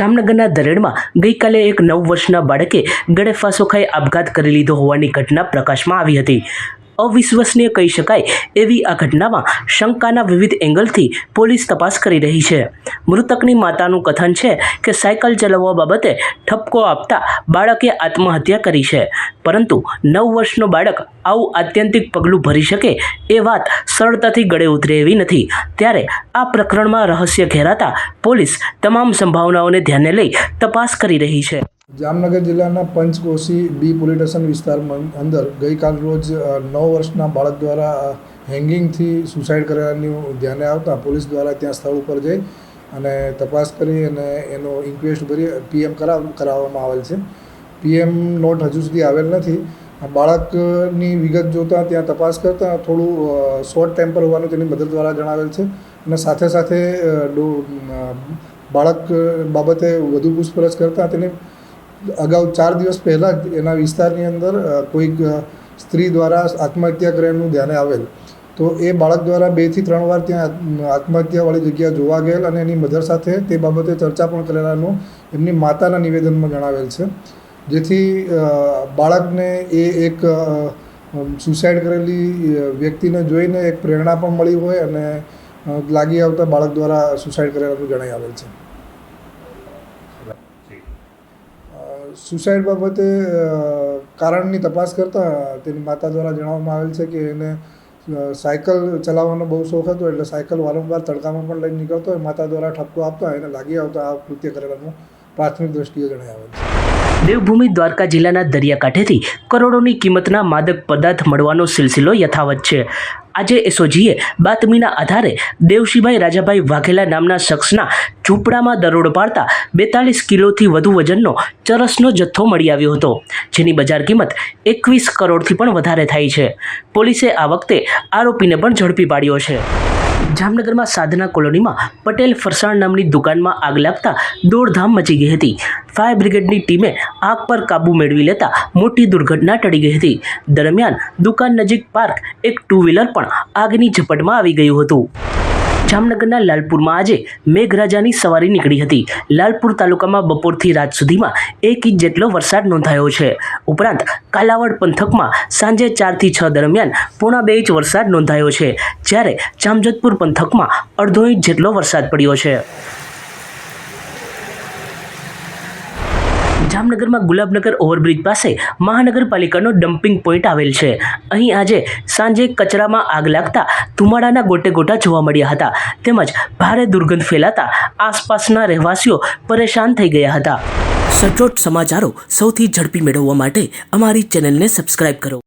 જામનગરના ધરેડમાં ગઈકાલે એક નવ વર્ષના બાળકે ગળેફાસો ખાઈ આપઘાત કરી લીધો હોવાની ઘટના પ્રકાશમાં આવી હતી. અવિશ્વસનીય કહી શકાય એવી આ ઘટનામાં શંકાના વિવિધ એંગલથી પોલીસ તપાસ કરી રહી છે. મૃતકની માતાનું કથન છે કે સાયકલ ચલાવવા બાબતે ઠપકો આપતા બાળકે આત્મહત્યા કરી છે. પરંતુ નવ વર્ષનો બાળક આવું આત્યંતિક પગલું ભરી શકે એ વાત સરળતાથી ગળે ઉતરે એવી નથી. ત્યારે આ પ્રકરણમાં રહસ્ય ઘેરાતા પોલીસ તમામ સંભાવનાઓને ધ્યાને લઈ તપાસ કરી રહી છે. જામનગર જિલ્લાના પંચકોશી બી પોલીસ સ્ટેશન વિસ્તારમાં અંદર ગઈકાલ રોજ નવ વર્ષના બાળક દ્વારા હેંગિંગથી સુસાઇડ કરેલાનું ધ્યાને આવતા પોલીસ દ્વારા ત્યાં સ્થળ ઉપર જઈ અને તપાસ કરી અને એનો ઇન્ક્વેસ્ટ ભરી, પીએમ કરાવ, કરાવવામાં આવેલ છે. પીએમ નોટ હજુ સુધી આવેલ નથી. બાળકની વિગત જોતાં ત્યાં તપાસ કરતાં થોડું શોર્ટ ટેમ્પર હોવાનું તેની મદદ દ્વારા જણાવેલ છે અને સાથે સાથે બાળક બાબતે વધુ પૂછપરછ કરતાં તેને અગાઉ ચાર દિવસ પહેલાં જ એના વિસ્તારની અંદર કોઈક સ્ત્રી દ્વારા આત્મહત્યા કર્યાનું ધ્યાને આવેલ. તો એ બાળક દ્વારા બેથી ત્રણ વાર ત્યાં આત્મહત્યાવાળી જગ્યા જોવા ગયેલ અને એની મધર સાથે તે બાબતે ચર્ચા પણ કરેલાનું એમની માતાના નિવેદનમાં જણાવેલ છે. જેથી બાળકને એ એક સુસાઇડ કરેલી વ્યક્તિને જોઈને એક પ્રેરણા પણ મળી હોય અને લાગી આવતા બાળક દ્વારા સુસાઇડ કરેલાનું જણાઈ આવેલ છે. સુસાઇડ બાબતે કારણની તપાસ કરતાં તેની માતા દ્વારા જણાવવામાં આવેલ છે કે એને સાયકલ ચલાવવાનો બહુ શોખ હતો, એટલે સાયકલ વારંવાર તડકામાં પણ લઈને નીકળતો હોય, માતા દ્વારા ઠપકો આપતા એને લાગી આવતા આ કૃત્ય કરેલાનું પ્રાથમિક દ્રષ્ટિએ જણાવે છે. દેવભૂમિ દ્વારકા જિલ્લાના દરિયાકાંઠેથી કરોડોની કિંમતના માદક પદાર્થ મળવાનો સિલસિલો યથાવત છે. આજે એસઓજીએ બાતમીના આધારે દેવશીભાઈ રાજાભાઈ વાઘેલા નામના શખ્સના ઝૂંપડામાં દરોડો પાડતા બેતાલીસ કિલોથી વધુ વજનનો ચરસનો જથ્થો મળી આવ્યો હતો, જેની બજાર કિંમત એકવીસ કરોડથી પણ વધારે થાય છે. પોલીસે આ વખતે આરોપીને પણ ઝડપી પાડ્યો છે. જામનગરમાં સાધના કોલોનીમાં પટેલ ફરસાણ નામની દુકાનમાં આગ લાગતા દોડધામ મચી ગઈ હતી. ફાયર બ્રિગેડની ટીમે આગ પર કાબૂ મેળવી લેતા મોટી દુર્ઘટના ટળી ગઈ હતી. દરમિયાન દુકાન નજીક પાર્ક એક ટુ વ્હીલર પણ આગની ઝપટમાં આવી ગયું હતું. જામનગરના લાલપુરમાં આજે મેઘરાજાની સવારી નીકળી હતી. લાલપુર તાલુકામાં બપોરથી રાત સુધીમાં એક ઇંચ જેટલો વરસાદ નોંધાયો છે. ઉપરાંત કાલાવડ પંથકમાં સાંજે ચારથી છ દરમિયાન પોણા બે ઇંચ વરસાદ નોંધાયો છે, જ્યારે જામજોધપુર પંથકમાં અડધો ઇંચ જેટલો વરસાદ પડ્યો છે. જામનગરમાં ગુલાબનગર ઓવરબ્રિજ પાસે મહાનગરપાલિકાનો ડમ્પિંગ પોઈન્ટ આવેલ છે. અહીં આજે સાંજે કચરામાં આગ લાગતા ધુમાડાના ગોટે ગોટા જોવા મળ્યા હતા. તેમજ ભારે દુર્ગંધ ફેલાતા આસપાસના રહેવાસીઓ પરેશાન થઈ ગયા હતા. સચોટ સમાચારો સૌથી ઝડપી મેળવવા માટે અમારી ચેનલને સબસ્ક્રાઇબ કરો.